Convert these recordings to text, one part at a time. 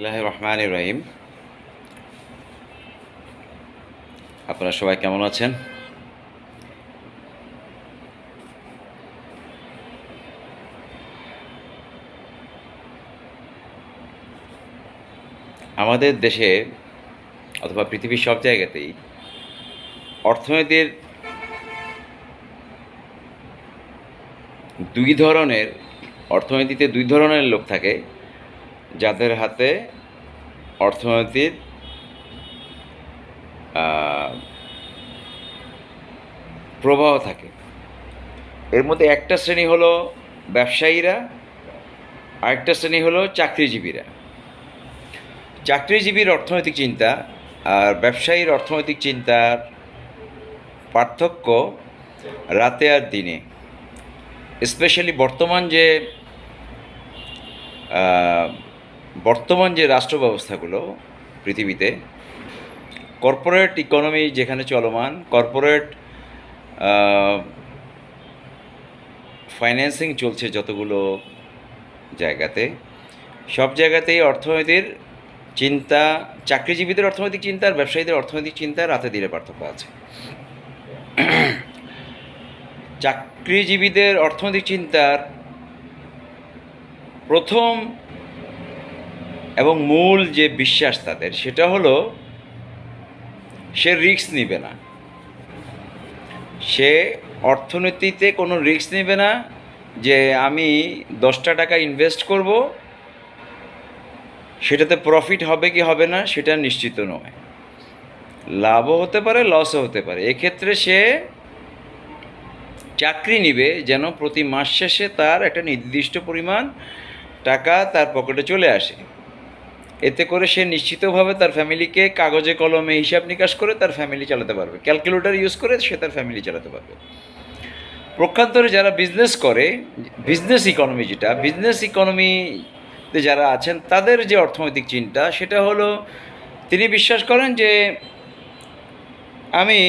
আল্লাহ রহমান রহিম আপনারা সবাই কেমন আছেন? আমাদের দেশে অথবা পৃথিবীর সব জায়গাতেই অর্থনীতির দুই ধরনের, অর্থনীতিতে দুই ধরনের লোক থাকে। যাদের হাতে অর্থনীতির আহ, প্রবাহ থাকে। এর মধ্যে একটা শ্রেণি হলো ব্যবসায়ীরা আরেকটা শ্রেণি হলো চাকরিজীবীরা। চাকরিজীবীর অর্থনৈতিক চিন্তা আর ব্যবসায়ীর অর্থনৈতিক চিন্তার পার্থক্য রাতে আর দিনে। স্পেশালি বর্তমান যে বর্তমান যে রাষ্ট্র ব্যবস্থাগুলো পৃথিবীতে কর্পোরেট ইকোনমি যেখানে চলমান কর্পোরেট ফাইন্যান্সিং চলছে যতগুলো জায়গাতে, সব জায়গাতেই অর্থনীতির চিন্তা, চাকরিজীবীদের অর্থনৈতিক চিন্তা আর ব্যবসায়ীদের অর্থনৈতিক চিন্তা রাতে দিনে পার্থক্য আছে। চাকরিজীবীদের অর্থনৈতিক চিন্তার প্রথম এবং মূল যে বিশ্বাস তাদের, সেটা হলো সে রিস্ক নিবে না। সে অর্থনীতিতে কোনো রিস্ক নেবে না যে আমি দশটা টাকা ইনভেস্ট করব, সেটাতে প্রফিট হবে কি হবে না সেটা নিশ্চিত নয়। লাভও হতে পারে, লসও হতে পারে। এক্ষেত্রে সে চাকরি নিবে যেন প্রতি মাস শেষে তার একটা নির্দিষ্ট পরিমাণ টাকা তার পকেটে চলে আসে। এতে করে সে নিশ্চিতভাবে তার ফ্যামিলিকে কাগজে, কলমে হিসাব নিকাশ করে তার ফ্যামিলি চালাতে পারবে। ক্যালকুলেটর ইউজ করে সে তার ফ্যামিলি চালাতে পারবে। প্রক্ষান্তরে যারা বিজনেস করে বিজনেস ইকোনমি যেটা বিজনেস ইকোনমিতে যারা আছেন, তাদের যে অর্থনৈতিক চিন্তা, সেটা হলো তিনি বিশ্বাস করেন যে আমি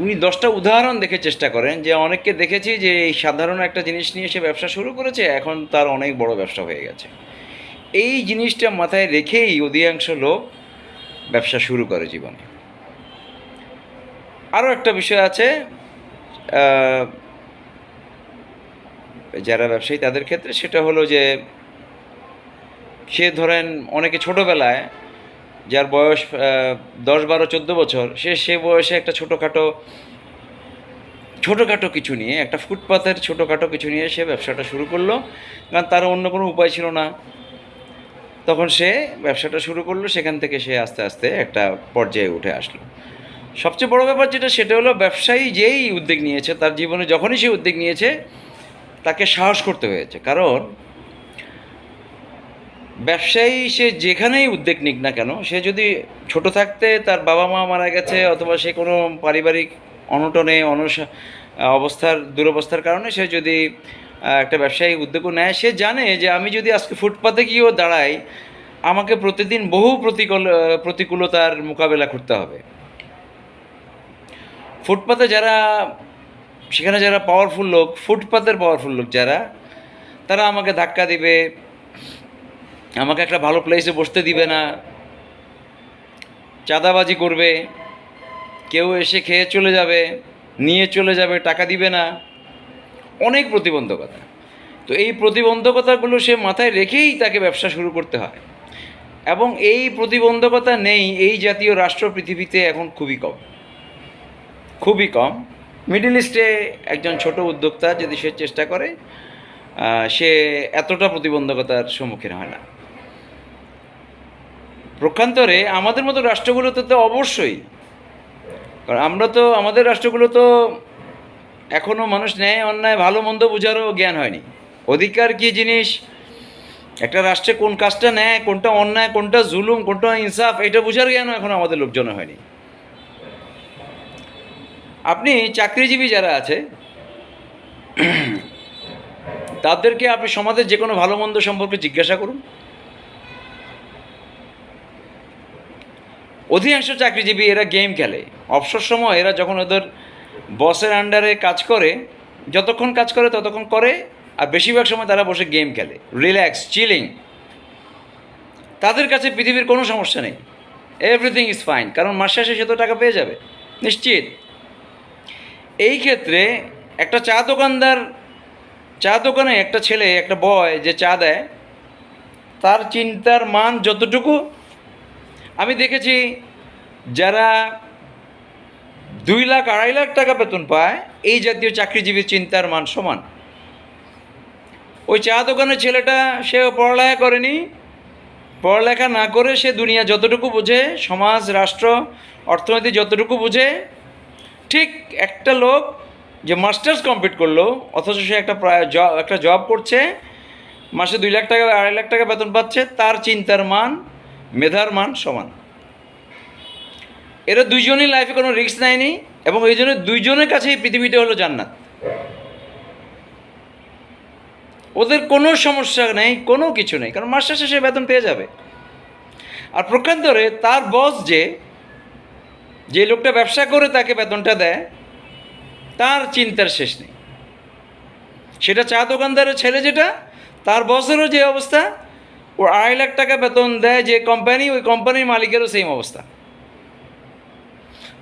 উনি দশটা উদাহরণ দেখে চেষ্টা করেন যে অনেককে দেখেছি যে এই সাধারণ একটা জিনিস নিয়ে সে ব্যবসা শুরু করেছে, এখন তার অনেক বড় ব্যবসা হয়ে গেছে। এই জিনিসটা মাথায় রেখেই অধিকাংশ লোক ব্যবসা শুরু করে জীবনে। আরও একটা বিষয় আছে যারা ব্যবসায়ী তাদের ক্ষেত্রে সেটা হলো যে সে ধরেন অনেকে ছোটোবেলায় যার বয়স দশ বারো চোদ্দ বছর, সে সে বয়সে একটা ছোটোখাটো ছোটোখাটো কিছু নিয়ে, একটা ফুটপাতের ছোটোখাটো কিছু নিয়ে সে ব্যবসাটা শুরু করল। কারণ তার অন্য কোনো উপায় ছিল না। তখন সে ব্যবসাটা শুরু করল, সেখান থেকে সে আস্তে আস্তে একটা পর্যায়ে উঠে আসলো। সবচেয়ে বড় ব্যাপার যেটা, সেটা হলো ব্যবসায়ী যেই উদ্যোগ নিয়েছে, তার জীবনে যখনই সে উদ্যোগ নিয়েছে, তাকে সাহস করতে হয়েছে। কারণ ব্যবসায়ী সে যেখানেই উদ্যোগ নিক না কেন, সে যদি ছোট থাকতে তার বাবা মা মারা গেছে অথবা সে কোনো পারিবারিক অনটনে অনস, অবস্থার, দুরবস্থার কারণে সে যদি একটা ব্যবসায়ী উদ্যোগও নেয়, সে জানে যে আমি যদি আজকে ফুটপাতে গিয়েও দাঁড়াই, আমাকে প্রতিদিন বহু প্রতিকূল প্রতিকূলতার মোকাবেলা করতে হবে। ফুটপাতে যারা, সেখানে যারা পাওয়ারফুল লোক, ফুটপাতের পাওয়ারফুল লোক যারা, তারা আমাকে ধাক্কা দিবে আমাকে একটা ভালো প্লেসে বসতে দিবে না। চাঁদাবাজি করবে। কেউ এসে খেয়ে চলে যাবে, নিয়ে চলে যাবে, টাকা দিবে না। অনেক প্রতিবন্ধকতা। তো এই প্রতিবন্ধকতাগুলো সে মাথায় রেখেই তাকে ব্যবসা শুরু করতে হয়। এবং এই প্রতিবন্ধকতা নেই এই জাতীয় রাষ্ট্র পৃথিবীতে এখন খুবই কম। খুবই কম। মিডল ইস্টে একজন ছোট উদ্যোক্তা যদি সে চেষ্টা করে সে এতটা প্রতিবন্ধকতার সম্মুখীন হয় না। প্রক্ষান্তরে আমাদের মতো রাষ্ট্রগুলোতে তো অবশ্যই। কারণ আমরা তো আমাদের রাষ্ট্রগুলো তো এখনও মানুষ ন্যায়, অন্যায়, ভালো, মন্দ বোঝারও জ্ঞান হয়নি। অধিকার কী জিনিস? একটা রাষ্ট্রে কোন কাজটা নেয় কোনটা অন্যায়, কোনটা জুলুম, কোনটা ইনসাফ, এটা বোঝার জ্ঞানও এখন আমাদের লোকজনের হয়নি। আপনি চাকরিজীবী যারা আছে, তাদেরকে আপনি সমাজের যে কোনো ভালো, মন্দ সম্পর্কে জিজ্ঞাসা করুন। অধিকাংশ চাকরিজীবী এরা গেম খেলে। অবসর সময় এরা যখন ওদের বসের আন্ডারে কাজ করে, যতক্ষণ কাজ করে ততক্ষণ করে, আর বেশিরভাগ সময় তারা বসে গেম খেলে। রিল্যাক্স চিলিং তাদের কাছে পৃথিবীর কোনো সমস্যা নেই। এভরিথিং ইজ ফাইন কারণ মাস শেষে সে তো টাকা পেয়ে যাবে। নিশ্চিত। এই ক্ষেত্রে একটা চা দোকানদার, চা দোকানে একটা ছেলে, একটা বয় যে চা দেয়, তার চিন্তার মান যতটুকু আমি দেখেছি যারা দুই লাখ আড়াই লাখ টাকা বেতন পায়, এই জাতীয় চাকরিজীবীর চিন্তার মান সমান। ওই চা দোকানের ছেলেটা সে পড়ালেখা করেনি। পড়ালেখা না করে সে দুনিয়া যতটুকু বোঝে, সমাজ, রাষ্ট্র, অর্থনীতি যতটুকু বোঝে, ঠিক একটা লোক যে মাস্টার্স কমপ্লিট করল, অথচ সে একটা প্রায় জব, একটা জব করছে, মাসে দুই লাখ টাকা, আড়াই লাখ টাকা বেতন পাচ্ছে, তার চিন্তার মান মেধার মান সমান। এরা দুইজনই লাইফে কোনো রিস্ক নেয়নি এবং এই জন্য দুইজনের কাছেই পৃথিবীতে হলো জান্নাত। ওদের কোনো সমস্যা নেই, কোনো কিছু নেই, কারণ মাস শেষে বেতন পেয়ে যাবে। আর প্রকান্তরে তার বস যে যে লোকটা ব্যবসা করে তাকে বেতনটা দেয়, তার চিন্তার শেষ নেই। সেটা চা দোকানদারের ছেলে যেটা, তার বসেরও যে অবস্থা ও আড়াই লাখ টাকা বেতন দেয় যে কোম্পানি ওই কোম্পানির মালিকেরও সেম অবস্থা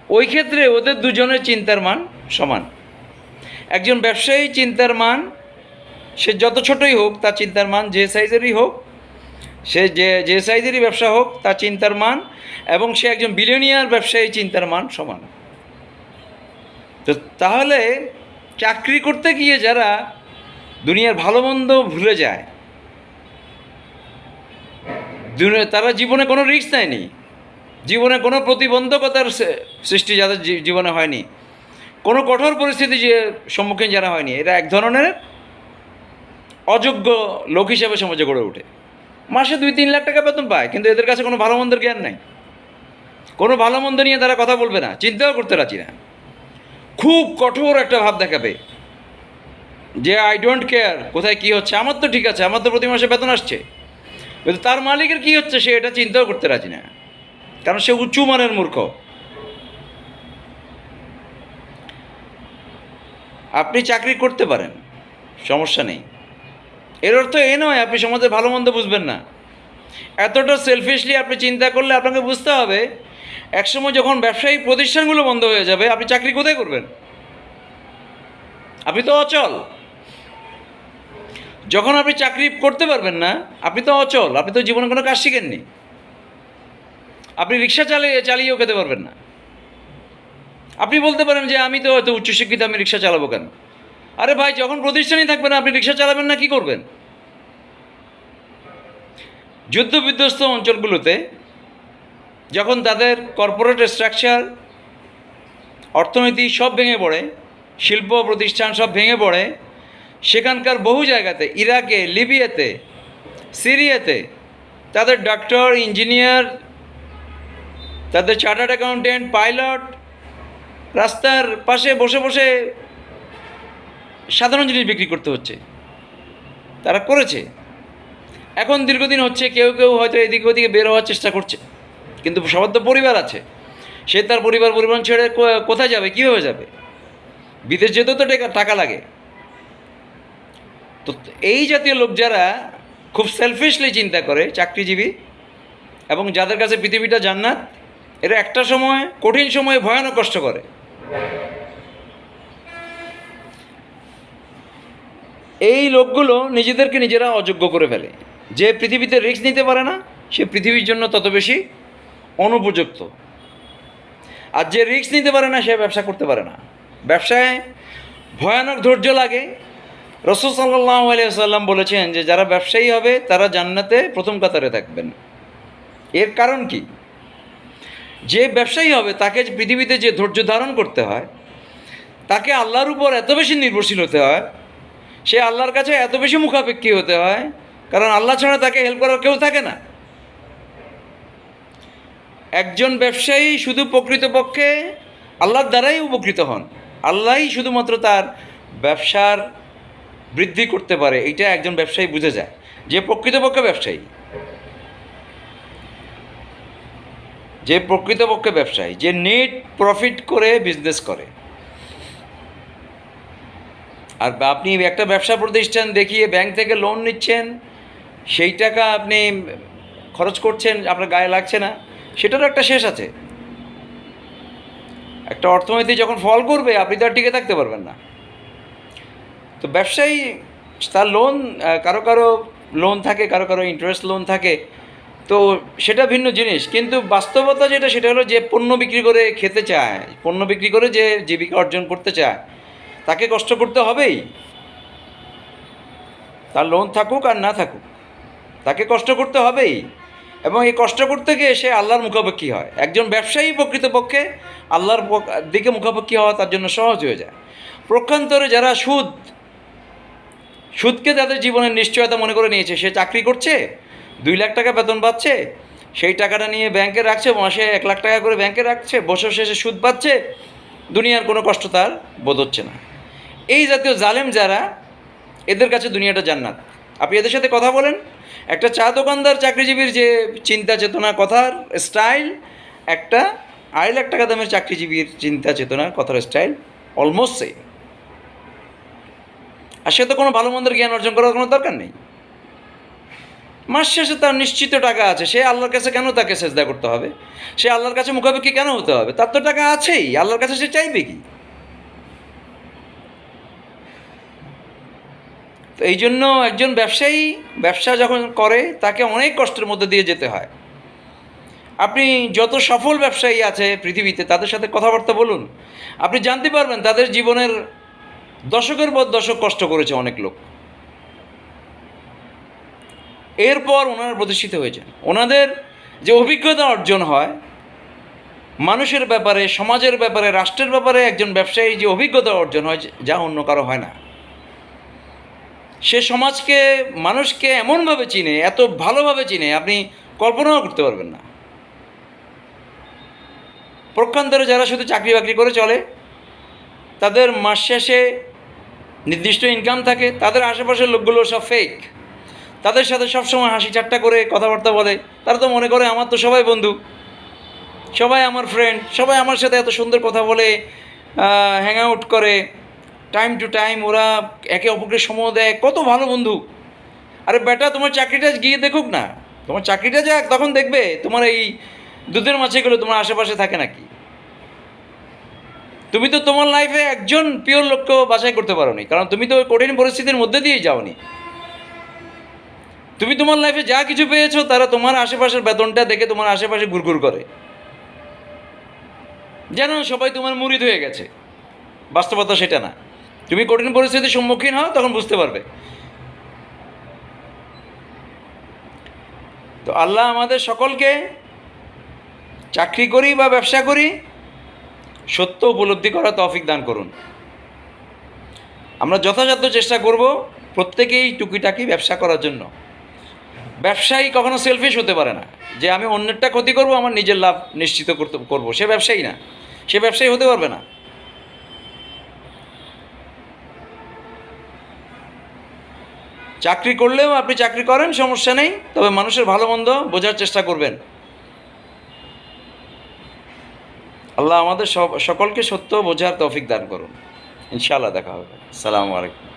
ওই ক্ষেত্রে ওদের দুজনের চিন্তার মান সমান একজন ব্যবসায়ী চিন্তার মান সে যত ছোটই হোক তার চিন্তার মান যে সাইজেরই হোক সে যে যে সাইজেরই ব্যবসা হোক তার চিন্তার মান এবং সে একজন বিলিয়নিয়ার ব্যবসায়ী চিন্তার মান সমান তো তাহলে চাকরি করতে গিয়ে যারা দুনিয়ার ভালো মন্দ ভুলে যায় তারা জীবনে কোনো রিস্ক নেয়নি। জীবনে কোনো প্রতিবন্ধকতার সৃষ্টি যাদের জীবনে হয়নি। কোনো কঠোর পরিস্থিতি যে সম্মুখীন যারা হয়নি, এরা এক ধরনের অযোগ্য লোক হিসেবে সমাজে গড়ে ওঠে। মাসে দুই তিন লাখ টাকা বেতন পায়, কিন্তু এদের কাছে কোনো ভালো মন্দের জ্ঞান নাই। কোনো ভালো মন্দ নিয়ে তারা কথা বলবে না, চিন্তাও করতে রাজি না। খুব কঠোর একটা ভাব দেখাবে যে আই ডোন্ট কেয়ার কোথায় কী হচ্ছে? আমার তো ঠিক আছে, আমার তো প্রতি মাসে বেতন আসছে। কিন্তু তার মালিকের কী হচ্ছে, সে এটা চিন্তাও করতে রাজি না। কারণ সে উঁচু মানের মূর্খ। আপনি চাকরি করতে পারেন, সমস্যা নেই। এর অর্থ এ নয়, আপনি সমাজে ভালো মন্দ বুঝবেন না। এতটা সেলফিশলি আপনি চিন্তা করলে আপনাকে বুঝতে হবে, একসময় যখন ব্যবসায়ী প্রতিষ্ঠানগুলো বন্ধ হয়ে যাবে, আপনি চাকরি কোথায় করবেন? আপনি তো অচল। যখন আপনি চাকরি করতে পারবেন না, আপনি তো অচল, আপনি তো জীবনে কোনো কাজ শিখেননি। আপনি রিক্সা চালিয়ে, চালিয়েও খেতে পারবেন না। আপনি বলতে পারেন যে, আমি তো হয়তো উচ্চশিক্ষিত আমি রিক্সা চালাবো কেন? আরে ভাই, যখন প্রতিষ্ঠানই থাকবে না আপনি রিক্সা চালাবেন না, কি করবেন? যুদ্ধ বিধ্বস্ত অঞ্চলগুলোতে যখন তাদের কর্পোরেট স্ট্রাকচার, অর্থনীতি সব ভেঙে পড়ে, শিল্প প্রতিষ্ঠান সব ভেঙে পড়ে সেখানকার বহু জায়গাতে, ইরাকে, লিবিয়াতে, সিরিয়াতে, তাদের ডক্টর ইঞ্জিনিয়ার তাদের চার্টার্ড অ্যাকাউন্টেন্ট পাইলট রাস্তার পাশে বসে বসে সাধারণ জিনিস বিক্রি করতে হচ্ছে। তারা করেছে। এখন দীর্ঘদিন হচ্ছে, কেউ কেউ হয়তো এদিকে ওদিকে বের হওয়ার চেষ্টা করছে। কিন্তু সবার তো পরিবার আছে। সে তার পরিবার পরিবার ছেড়ে কোথায় যাবে, কীভাবে যাবে? বিদেশ যেতেও তো টাকা লাগে। তো এই জাতীয় লোক যারা খুব সেলফিশলি চিন্তা করে, চাকরিজীবী, এবং যাদের কাছে পৃথিবীটা জান্নাত, এরা একটা সময়, কঠিন সময়ে ভয়ানক কষ্ট করে। এই লোকগুলো নিজেদেরকে নিজেরা অযোগ্য করে ফেলে। যে পৃথিবীতে রিস্ক নিতে পারে না, সে পৃথিবীর জন্য তত বেশি অনুপযুক্ত। আর যে রিস্ক নিতে পারে না, সে ব্যবসা করতে পারে না। ব্যবসায় ভয়ানক ধৈর্য লাগে রসুল সাল্লাহ আলিয়াল্লাম বলেছেন যে যারা ব্যবসায়ী হবে, তারা জান্নাতে প্রথম কাতারে থাকবেন। এর কারণ কি? যে ব্যবসায়ী হবে, তাকে পৃথিবীতে যে ধৈর্য ধারণ করতে হয়, তাকে আল্লাহর উপর এত বেশি নির্ভরশীল হতে হয়, সে আল্লাহর কাছে এত বেশি মুখাপেক্ষী হতে হয়, কারণ আল্লাহ ছাড়া তাকে হেল্প করার কেউ থাকে না। একজন ব্যবসায়ী শুধু প্রকৃতপক্ষে আল্লাহর দ্বারাই উপকৃত হন, আল্লাহই শুধুমাত্র তার ব্যবসার বৃদ্ধি করতে পারে এটা একজন ব্যবসায়ী বুঝে যায়, যে প্রকৃতপক্ষে ব্যবসায়ী। যে প্রকৃতপক্ষে ব্যবসায়ী, যে নেট প্রফিট করে বিজনেস করে। আর আপনি একটা ব্যবসা প্রতিষ্ঠান দেখিয়ে ব্যাংক থেকে লোন নিচ্ছেন, সেই টাকা আপনি খরচ করছেন, আপনার গায়ে লাগছে না, সেটারও একটা শেষ আছে। একটা অর্থনীতি যখন ফল করবে, আপনি তো আর টিকে থাকতে পারবেন না। তো ব্যবসায়ী, তার লোন কারও কারও লোন থাকে, কারও কারও ইন্টারেস্ট লোন থাকে। তো সেটা ভিন্ন জিনিস। কিন্তু বাস্তবতা যেটা, সেটা হলো যে পণ্য বিক্রি করে খেতে চায়, পণ্য বিক্রি করে যে জীবিকা অর্জন করতে চায়, তাকে কষ্ট করতে হবেই। তার লোন থাকুক আর না থাকুক, তাকে কষ্ট করতে হবেই। এবং এই কষ্ট করতে গিয়ে সে আল্লাহর মুখাপেক্ষী হয়। একজন ব্যবসায়ী প্রকৃতপক্ষে আল্লাহর দিকে মুখাপেক্ষী হওয়া তার জন্য সহজ হয়ে যায়। প্রক্ষান্তরে যারা সুদ সুদকে তাদের জীবনের নিশ্চয়তা মনে করে নিয়েছে। সে চাকরি করছে, দুই লাখ টাকা বেতন পাচ্ছে, সেই টাকাটা নিয়ে ব্যাংকে রাখছে, মাসে এক লাখ টাকা করে ব্যাংকে রাখছে, বছর শেষে সুদ পাচ্ছে, দুনিয়ার কোনো কষ্ট তার বোধ হচ্ছে না। এই জাতীয় জালেম যারা, এদের কাছে দুনিয়াটা জান্নাত। আপনি এদের সাথে কথা বলেন। একটা চা দোকানদার, চাকরিজীবীর যে চিন্তা চেতনা, কথার স্টাইল, একটা আড়াই লাখ টাকা দামের চাকরিজীবীর চিন্তা চেতনা কথার স্টাইল, অলমোস্ট সেম আর সে তো কোনো ভালো মন্দের জ্ঞান অর্জন করার কোনো দরকার নেই। মাস শেষে তার নিশ্চিত টাকা আছে, সে আল্লাহর কাছে কেন তাকে সেজদা করতে হবে? সে আল্লাহর কাছে মুখাপেক্ষি কেন হতে হবে? তার তো টাকা আছেই, আল্লাহর কাছে সে চাইবে কি? তো এই জন্য একজন ব্যবসায়ী, ব্যবসা যখন করে, তাকে অনেক কষ্টের মধ্যে দিয়ে যেতে হয়। আপনি যত সফল ব্যবসায়ী আছে পৃথিবীতে, তাদের সাথে কথাবার্তা বলুন। আপনি জানতে পারবেন তাদের জীবনের দশকের পর দশক কষ্ট করেছে অনেক লোক। এরপর ওনারা প্রতিষ্ঠিত হয়েছেন। ওনাদের যে অভিজ্ঞতা অর্জন হয়, মানুষের ব্যাপারে, সমাজের ব্যাপারে, রাষ্ট্রের ব্যাপারে একজন ব্যবসায়ী যে অভিজ্ঞতা অর্জন হয়, যা অন্য কারও হয় না। সে সমাজকে, মানুষকে এমনভাবে চিনে, এত ভালোভাবে চিনে, আপনি কল্পনাও করতে পারবেন না। প্রক্ষান্তরে যারা শুধু চাকরি বাকরি করে চলে, তাদের মাস শেষে নির্দিষ্ট ইনকাম থাকে, তাদের আশেপাশের লোকগুলো সব ফেক তাদের সাথে সবসময় হাসি ঠাট্টা করে কথাবার্তা বলে। তারা তো মনে করে, আমার তো সবাই বন্ধু। সবাই আমার ফ্রেন্ড সবাই আমার সাথে এত সুন্দর কথা বলে হ্যাং আউট করে। টাইম টু টাইম ওরা একে অপরকে সময় দেয়। কত ভালো বন্ধু। আরে বেটা, তোমার চাকরিটা গিয়ে দেখুক না। তোমার চাকরিটা যাক, তখন দেখবে তোমার এই দুধের মাছেগুলো তোমার আশেপাশে থাকে নাকি? তুমি তো তোমার লাইফে একজন পিওর লোককে বাছাই করতে পারো নি কারণ তুমি তো কঠিন পরিস্থিতির মধ্যে দিয়েই যাওনি। তুমি তোমার লাইফে যা কিছু পেয়েছ, তারা তোমার আশেপাশের বেতনটা দেখে তোমার আশেপাশে ঘুরঘুর করে। যেন সবাই তোমার মুরিদ হয়ে গেছে। বাস্তবতা সেটা না। তুমি কঠিন পরিস্থিতির সম্মুখীন হও, তখন বুঝতে পারবে। তো আল্লাহ আমাদের সকলকে চাকরি করি বা ব্যবসা করি সত্য উপলব্ধি করা তফিক দান করুন। আমরা যথাযথ চেষ্টা করব প্রত্যেকেই টুকিটাকি ব্যবসা করার জন্য। ব্যবসায়ী কখনো সেলফিশ হতে পারে না। যে আমি অন্যেরটা ক্ষতি করব, আমার নিজের লাভ নিশ্চিত করতে, করব। সে ব্যবসায়ী না। সে ব্যবসায়ী হতে পারবে না। চাকরি করলেও আপনি চাকরি করেন, সমস্যা নেই। তবে মানুষের ভালো মন্দ বোঝার চেষ্টা করবেন। আল্লাহ আমাদের সকলকে সত্য বোঝার তৌফিক দান করুন। ইনশাআল্লাহ দেখা হবে। সালামু আলাইকুম।